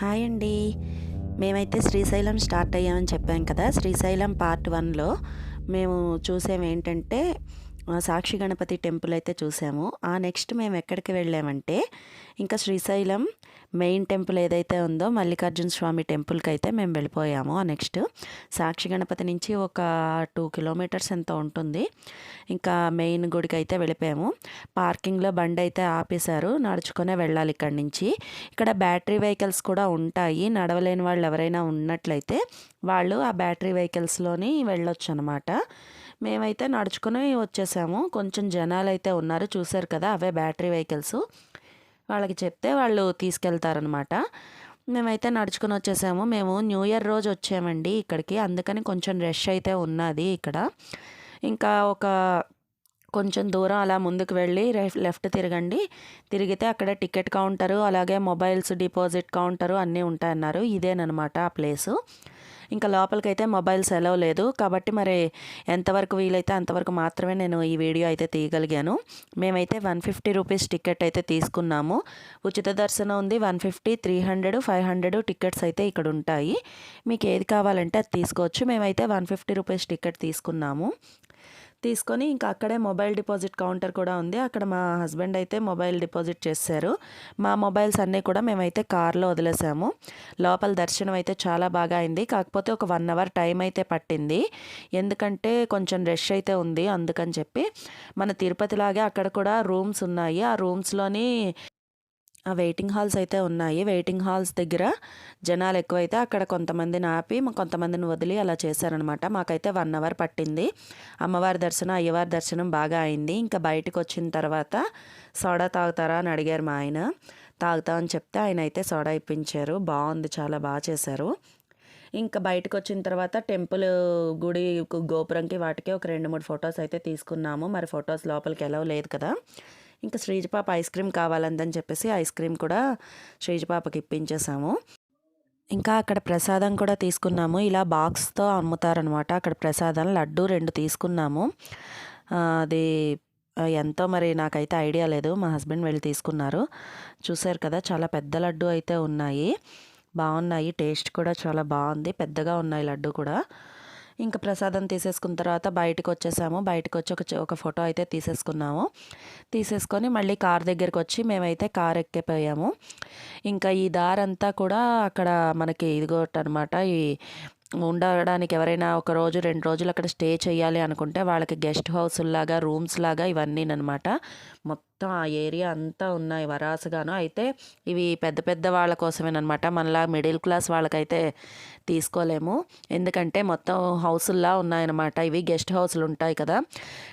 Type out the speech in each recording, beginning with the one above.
Hi అండి. మేమైతే Srisailam start అయ్యామని చెప్పాం కదా. శ్రీశైలం పార్ట్ వన్లో మేము చూసేవి ఏంటంటే సాక్షి గణపతి టెంపుల్ అయితే చూసాము. ఆ నెక్స్ట్ మేము ఎక్కడికి వెళ్ళామంటే ఇంకా శ్రీశైలం మెయిన్ టెంపుల్ ఏదైతే ఉందో మల్లికార్జున స్వామి టెంపుల్కి అయితే మేము వెళ్ళిపోయాము ఆ నెక్స్ట్. సాక్షి గణపతి నుంచి ఒక టూ కిలోమీటర్స్ ఎంత ఉంటుంది. ఇంకా మెయిన్ గుడికి అయితే వెళ్ళిపోయాము. పార్కింగ్లో బండి అయితే ఆపేశారు. నడుచుకునే వెళ్ళాలి ఇక్కడి నుంచి. ఇక్కడ బ్యాటరీ వెహికల్స్ కూడా ఉంటాయి. నడవలేని వాళ్ళు ఎవరైనా ఉన్నట్లయితే వాళ్ళు ఆ బ్యాటరీ వెహికల్స్లోని వెళ్ళొచ్చు అనమాట మేమైతే నడుచుకుని వచ్చేసాము. కొంచెం జనాలు అయితే ఉన్నారు. చూశారు కదా అవే బ్యాటరీ వెహికల్స్. వాళ్ళకి చెప్తే వాళ్ళు తీసుకెళ్తారనమాట మేమైతే నడుచుకుని వచ్చేసాము. మేము న్యూ ఇయర్ రోజు వచ్చామండి ఇక్కడికి. అందుకని కొంచెం రష్ అయితే ఉన్నది ఇక్కడ. ఇంకా ఒక కొంచెం దూరం అలా ముందుకు వెళ్ళి లెఫ్ట్ తిరగండి. తిరిగితే అక్కడ టికెట్ కౌంటరు అలాగే మొబైల్స్ డిపాజిట్ కౌంటరు అన్నీ ఉంటాయన్నారు. ఇదేనమాట ఆ ప్లేసు. ఇంకా లోపలికైతే మొబైల్స్ సెలవు లేదు. కాబట్టి మరి ఎంతవరకు వీలైతే అంతవరకు మాత్రమే నేను ఈ వీడియో అయితే తీయగలిగాను. మేమైతే వన్ ఫిఫ్టీ రూపీస్ టికెట్ అయితే తీసుకున్నాము. ఉచిత దర్శనం ఉంది. One fifty three hundred five hundred tickets అయితే ఇక్కడ ఉంటాయి. మీకు ఏది కావాలంటే అది తీసుకోవచ్చు. మేమైతే వన్ ఫిఫ్టీ రూపీస్ టికెట్ తీసుకున్నాము. తీసుకొని ఇంకా అక్కడే మొబైల్ డిపాజిట్ కౌంటర్ కూడా ఉంది. అక్కడ మా హస్బెండ్ అయితే మొబైల్ డిపాజిట్ చేశారు. మా మొబైల్స్ అన్నీ కూడా మేమైతే కార్లో వదిలేసాము. లోపల దర్శనం అయితే చాలా బాగా అయింది. కాకపోతే ఒక వన్ అవర్ టైం అయితే పట్టింది. ఎందుకంటే కొంచెం రష్ అయితే ఉంది అందుకని చెప్పి. మన తిరుపతిలాగే అక్కడ కూడా రూమ్స్ ఉన్నాయి. ఆ రూమ్స్లోని ఆ వెయిటింగ్ హాల్స్ అయితే ఉన్నాయి. వెయిటింగ్ హాల్స్ దగ్గర జనాలు ఎక్కువైతే అక్కడ కొంతమందిని ఆపి కొంతమందిని వదిలి అలా చేశారనమాట. మాకైతే వన్ అవర్ పట్టింది. అమ్మవారి దర్శనం అయ్యవారి దర్శనం బాగా అయింది. ఇంకా బయటకు వచ్చిన తర్వాత సోడా తాగుతారా అని అడిగారు మా ఆయన. తాగుతామని చెప్తే ఆయన అయితే సోడా ఇప్పించారు. బాగుంది చాలా బాగా చేశారు. ఇంకా బయటకు వచ్చిన తర్వాత టెంపుల్ గుడి గోపురంకి వాటికి ఒక రెండు మూడు ఫొటోస్ అయితే తీసుకున్నాము. మరి ఫొటోస్ లోపలికి ఎలా లేదు కదా. ఇంకా శ్రీజపాప ఐస్ క్రీమ్ కావాలందని చెప్పేసి ఐస్ క్రీమ్ కూడా శ్రీజపాపకి ఇప్పించేసాము ఇంకా అక్కడ ప్రసాదం కూడా తీసుకున్నాము. ఇలా బాక్స్తో అమ్ముతారనమాట. అక్కడ ప్రసాదం లడ్డు రెండు తీసుకున్నాము. అది ఎంతో మరి నాకైతే ఐడియా లేదు. మా హస్బెండ్ వెళ్ళి తీసుకున్నారు. చూసారు కదా చాలా పెద్ద లడ్డు అయితే ఉన్నాయి. బాగున్నాయి. టేస్ట్ కూడా చాలా బాగుంది. పెద్దగా ఉన్నాయి లడ్డు కూడా. ఇంకా ప్రసాదం తీసేసుకున్న తర్వాత బయటకు వచ్చేసాము బయటకు వచ్చి ఒక ఒక ఫోటో అయితే తీసేసుకున్నాము. తీసేసుకొని మళ్ళీ కార్ దగ్గరికి వచ్చి మేమైతే కార్ ఎక్కిపోయాము ఇంకా ఈ దారంతా కూడా అక్కడ మనకి ఇదిగోటనమాట. ఈ ఉండడానికి ఎవరైనా ఒక రోజు రెండు రోజులు అక్కడ స్టే చేయాలి అనుకుంటే వాళ్ళకి గెస్ట్ హౌస్ లాగా రూమ్స్ లాగా ఇవన్నీ అనమాట మొత్తం మొత్తం ఆ ఏరియా అంతా ఉన్నాయి వరాసగాను. అయితే ఇవి పెద్ద పెద్ద వాళ్ళ కోసమేనమాట మనలా మిడిల్ క్లాస్ వాళ్ళకైతే తీసుకోలేము. ఎందుకంటే మొత్తం హౌసుల్లా ఉన్నాయన్నమాట. ఇవి గెస్ట్ హౌస్లు ఉంటాయి కదా.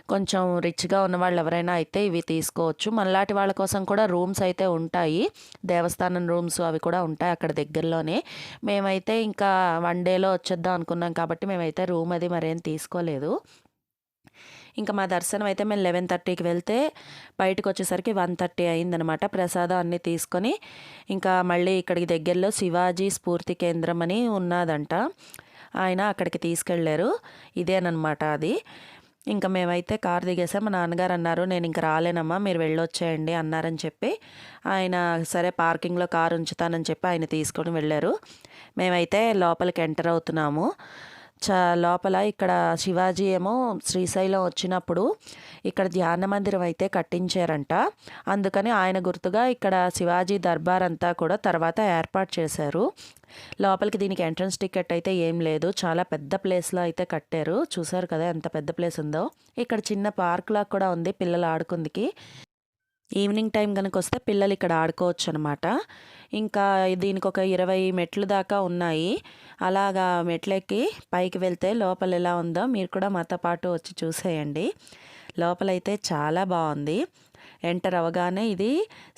కొంచెం రిచ్గా ఉన్న వాళ్ళు ఎవరైనా అయితే ఇవి తీసుకోవచ్చు. మనలాంటి వాళ్ళ కోసం కూడా రూమ్స్ అయితే ఉంటాయి. దేవస్థానం రూమ్స్ అవి కూడా ఉంటాయి అక్కడ దగ్గరలోనే. మేమైతే ఇంకా వన్ డేలో వచ్చేద్దాం అనుకున్నాం కాబట్టి మేమైతే రూమ్ అది మరేం తీసుకోలేదు. ఇంకా మా దర్శనం అయితే మేము లెవెన్ థర్టీకి వెళ్తే బయటకు వచ్చేసరికి వన్ థర్టీ అయిందనమాట. ప్రసాదం అన్నీ తీసుకొని ఇంకా మళ్ళీ ఇక్కడికి దగ్గరలో శివాజీ స్ఫూర్తి కేంద్రం అని ఉన్నదంట. ఆయన అక్కడికి తీసుకెళ్ళారు ఇదేనమాట అది. ఇంకా మేమైతే కార్ దిగేసాం. మా నాన్నగారు అన్నారు నేను ఇంకా రాలేనమ్మా మీరు వెళ్ళొచ్చేయండి అన్నారని చెప్పి ఆయన సరే పార్కింగ్లో కార్ ఉంచుతానని చెప్పి ఆయన తీసుకొని వెళ్ళారు. మేమైతే లోపలికి ఎంటర్ అవుతున్నాము. చ లోపల ఇక్కడ శివాజీ ఏమో శ్రీశైలం వచ్చినప్పుడు ఇక్కడ ధ్యాన మందిరం అయితే కట్టించారంట. అందుకని ఆయన గుర్తుగా ఇక్కడ శివాజీ దర్బార్ అంతా కూడా తర్వాత ఏర్పాటు చేశారు. లోపలికి దీనికి ఎంట్రన్స్ టికెట్ అయితే ఏం లేదు. చాలా పెద్ద ప్లేస్లో అయితే కట్టారు. చూసారు కదా ఎంత పెద్ద ప్లేస్ ఉందో. ఇక్కడ చిన్న పార్క్ లాగా కూడా ఉంది పిల్లలు ఆడుకుందికి. ఈవినింగ్ టైం కనుక వస్తే పిల్లలు ఇక్కడ ఆడుకోవచ్చు అనమాట ఇంకా దీనికి ఒక ఇరవై మెట్లు దాకా ఉన్నాయి. అలాగా మెట్లెక్కి పైకి వెళ్తే లోపల ఎలా ఉందో మీరు కూడా మాతో పాటు వచ్చి చూసేయండి. లోపలైతే చాలా బాగుంది. ఎంటర్ అవగానే ఇది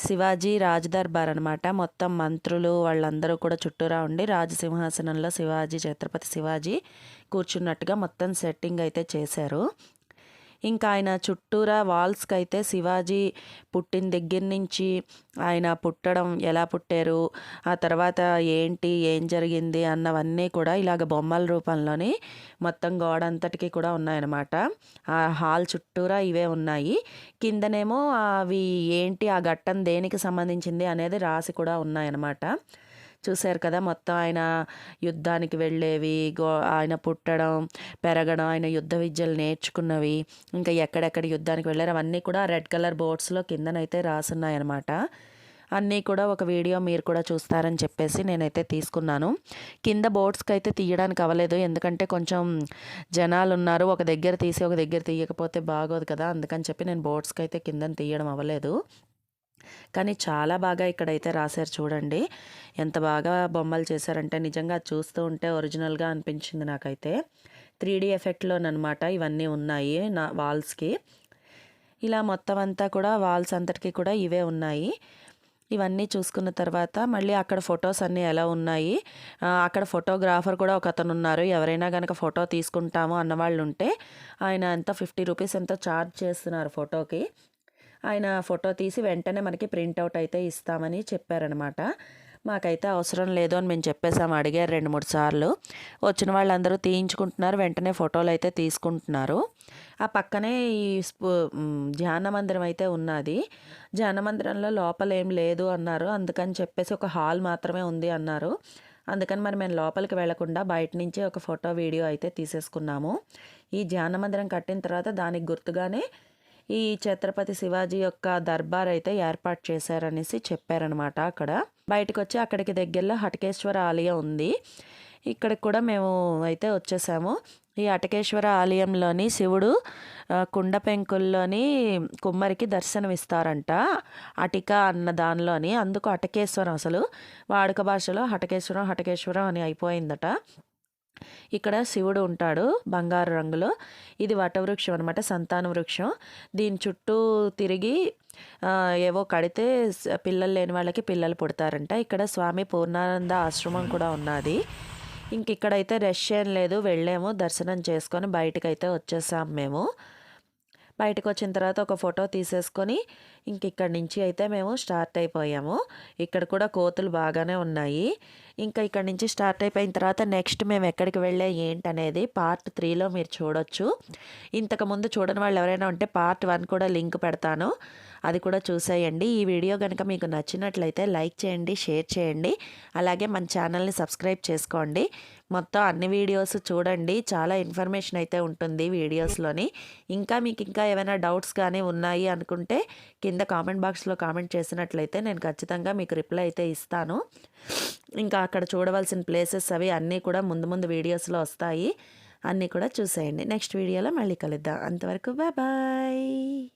శివాజీ రాజదర్బార్ అనమాట. మొత్తం మంత్రులు వాళ్ళందరూ కూడా చుట్టూరా ఉండి రాజసింహాసనంలో శివాజీ ఛత్రపతి శివాజీ కూర్చున్నట్టుగా మొత్తం సెట్టింగ్ అయితే చేశారు. ఇంకా ఆయన చుట్టూరా వాల్స్కి అయితే శివాజీ పుట్టిన దగ్గర నుంచి ఆయన పుట్టడం ఎలా పుట్టారు ఆ తర్వాత ఏంటి ఏం జరిగింది అన్నవన్నీ కూడా ఇలాగ బొమ్మల రూపంలోని మొత్తం గోడ అంతటికి కూడా ఉన్నాయన్నమాట. ఆ హాల్ చుట్టూరా ఇవే ఉన్నాయి. కిందనేమో అవి ఏంటి ఆ ఘట్టం దేనికి సంబంధించింది అనేది రాసి కూడా ఉన్నాయన్నమాట. చూశారు కదా మొత్తం ఆయన యుద్ధానికి వెళ్ళేవి గో ఆయన పుట్టడం పెరగడం ఆయన యుద్ధ విద్యలు నేర్చుకున్నవి ఇంకా ఎక్కడెక్కడ యుద్ధానికి వెళ్ళారు అవన్నీ కూడా రెడ్ కలర్ బోర్డ్స్లో కిందనైతే రాసున్నాయన్నమాట. అన్నీ కూడా ఒక వీడియో మీరు కూడా చూస్తారని చెప్పేసి నేనైతే తీసుకున్నాను. కింద బోర్డ్స్కి అయితే తీయడానికి అవ్వలేదు ఎందుకంటే కొంచెం జనాలు ఉన్నారు ఒక దగ్గర తీసి ఒక దగ్గర తీయకపోతే బాగోదు కదా అందుకని చెప్పి నేను బోర్డ్స్కి అయితే కిందని తీయడం అవ్వలేదు. కానీ చాలా బాగా ఇక్కడైతే రాశారు చూడండి. ఎంత బాగా బొమ్మలు చేశారంటే నిజంగా చూస్తూ ఉంటే ఒరిజినల్గా అనిపించింది నాకైతే. త్రీ డీ ఎఫెక్ట్లోనమాట ఇవన్నీ ఉన్నాయి నా వాల్స్కి. ఇలా మొత్తం అంతా కూడా వాల్స్ అంతటికి కూడా ఇవే ఉన్నాయి. ఇవన్నీ చూసుకున్న తర్వాత మళ్ళీ అక్కడ ఫొటోస్ అన్నీ ఎలా ఉన్నాయి? అక్కడ ఫోటోగ్రాఫర్ కూడా ఒక అతను ఉన్నారు. ఎవరైనా కనుక ఫోటో తీసుకుంటాము అన్నవాళ్ళు ఉంటే ఆయన ఎంత ఫిఫ్టీ రూపీస్ ఎంతో ఛార్జ్ చేస్తున్నారు ఫోటోకి. ఆయన ఫోటో తీసి వెంటనే మనకి ప్రింట్అవుట్ అయితే ఇస్తామని చెప్పారనమాట. మాకైతే అవసరం లేదు అని మేము చెప్పేసాము అడిగారు రెండు మూడు సార్లు. వచ్చిన వాళ్ళందరూ తీయించుకుంటున్నారు వెంటనే ఫోటోలు అయితే తీసుకుంటున్నారు. ఆ పక్కనే ఈ ధ్యాన మందిరం అయితే ఉన్నది. ధ్యాన మందిరంలో లోపల ఏం లేదు అన్నారు. అందుకని చెప్పేసి ఒక హాల్ మాత్రమే ఉంది అన్నారు. అందుకని మరి మేము లోపలికి వెళ్ళకుండా బయట నుంచి ఒక ఫోటో వీడియో అయితే తీసేసుకున్నాము. ఈ ధ్యాన మందిరం కట్టిన తర్వాత దానికి గుర్తుగానే ఈ ఛత్రపతి శివాజీ యొక్క దర్బార్ అయితే ఏర్పాటు చేశారనేసి చెప్పారనమాట అక్కడ. బయటకు వచ్చి అక్కడికి దగ్గరలో హటకేశ్వర ఆలయం ఉంది. ఇక్కడికి కూడా మేము అయితే వచ్చేసాము. ఈ అటకేశ్వర ఆలయంలోని శివుడు కుండ పెంకుల్లోని కుమ్మరికి దర్శనమిస్తారంట. అటిక అన్న దానిలోని అందుకు అటకేశ్వరం అసలు. వాడుక భాషలో హటకేశ్వరం హటకేశ్వరం అని అయిపోయిందట. ఇక్కడ శివుడు ఉంటాడు బంగారు రంగులో. ఇది వటవృక్షం అనమాట సంతాన వృక్షం. దీని చుట్టూ తిరిగి ఏవో కడితే పిల్లలు లేని వాళ్ళకి పిల్లలు పుడతారంట. ఇక్కడ స్వామి పూర్ణానంద ఆశ్రమం కూడా ఉన్నది. ఇంక ఇక్కడైతే రష్ ఏం లేదు వెళ్ళాము దర్శనం చేసుకొని బయటకైతే వచ్చేసాం మేము. బయటకు వచ్చిన తర్వాత ఒక ఫోటో తీసేసుకొని ఇంక ఇక్కడి నుంచి అయితే మేము స్టార్ట్ అయిపోయాము. ఇక్కడ కూడా కోతులు బాగానే ఉన్నాయి. ఇంకా ఇక్కడ నుంచి స్టార్ట్ అయిపోయిన తర్వాత నెక్స్ట్ మేము ఎక్కడికి వెళ్ళే ఏంటనేది పార్ట్ త్రీలో మీరు చూడొచ్చు. ఇంతకుముందు చూడని వాళ్ళు ఎవరైనా ఉంటే పార్ట్ వన్ కూడా లింక్ పెడతాను. అది కూడా చూసేయండి. ఈ వీడియో కనుక మీకు నచ్చినట్లయితే లైక్ చేయండి షేర్ చేయండి. అలాగే మన ఛానల్ని సబ్స్క్రైబ్ చేసుకోండి. మొత్తం అన్ని వీడియోస్ చూడండి. చాలా ఇన్ఫర్మేషన్ అయితే ఉంటుంది వీడియోస్లోని. ఇంకా మీకు ఇంకా ఏమైనా డౌట్స్ కానీ ఉన్నాయి అనుకుంటే కింద కామెంట్ బాక్స్లో కామెంట్ చేసినట్లయితే నేను ఖచ్చితంగా మీకు రిప్లై అయితే ఇస్తాను. ఇంకా అక్కడ చూడవలసిన ప్లేసెస్ అవి అన్నీ కూడా ముందు ముందు వీడియోస్లో వస్తాయి. అన్నీ కూడా చూసేయండి. నెక్స్ట్ వీడియోలో మళ్ళీ కలుద్దాం. అంతవరకు బాయ్